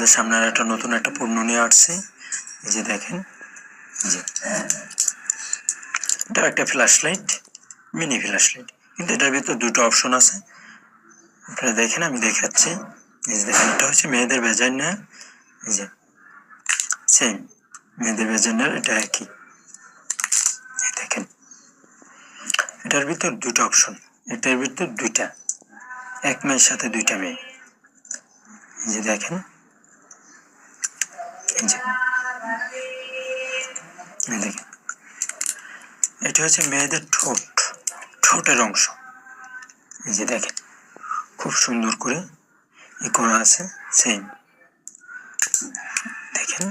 আপনাদের সামনে আর একটা নতুন একটা পণ্য নিয়ে আসছে। যে দেখেন এটা একটা flash light mini flash light কিন্তু এটার ভিতর দুটো অপশন আছে। আপনারা দেখেন, আমি দেখাচ্ছি। এই যে দেখেন, এটা হচ্ছে মেয়েদের ভেজাইনা এই যে সেম মেয়েদের ভেজাইনার এটা একই। দেখেন, এটার ভিতর দুটো অপশন এটার ভিতর দুইটা। এক মেয়ের সাথে দুইটা মেয়ে। যে দেখেন এটা হচ্ছে মেয়েদের ঠোঁট, ঠোঁটের অংশ। এই যে দেখেন, খুব সুন্দর করে ই করা আছে সেম দেখেন।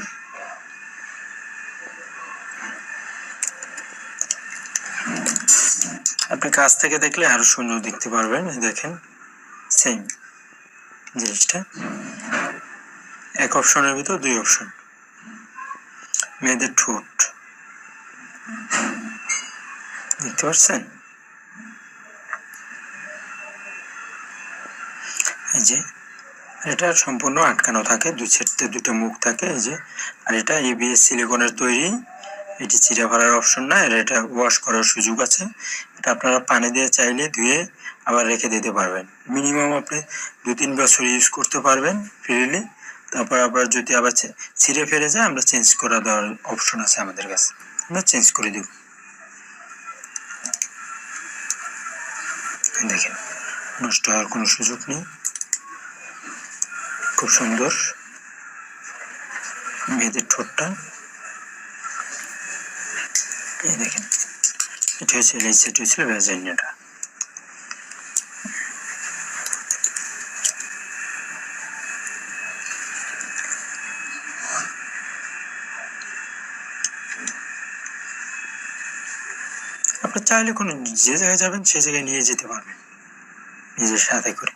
আপনি কাছ থেকে দেখলে আরও সুন্দর দেখতে পারবেন দেখেন সেম জিনিসটা। এক অপশনের ভিতর দুই অপশন মেয়েদের ঠোঁট। দেখতে পাচ্ছেন? এই যে এটা সম্পূর্ণ আটকানো থাকে, দু সাইডতে দুটো মুখ থাকে, এই যে। আর এটা এবিএস সিলিকনের তৈরি। এটি চিরা ভরার অপশন না এর এটা ওয়াশ করার সুযোগ আছে। এটা আপনারা পানি দিয়ে, চাইলে ধুয়ে আবার রেখে দিতে পারবেন। মিনিমাম আপনি দু তিন বছর ইউজ করতে পারবেন ফ্রিলি তারপর আবার যদি আবার ছিঁড়ে ফেলে যায়, আমরা চেঞ্জ করা দেওয়ার অপশন আছে আমাদের কাছে। আমরা চেঞ্জ করে দেব। দেখেন, নষ্ট হওয়ার কোনো সুযোগ নেই। খুব সুন্দর। মেয়েদের ঠোঁটটা। এই দেখেন, এটা হচ্ছে এই হয়েছিল ভ্যাজাইনাটা আপনি চাইলে কোনো যে জায়গায় যাবেন সে জায়গায় নিয়ে যেতে পারবেন। নিজের সাথে করে।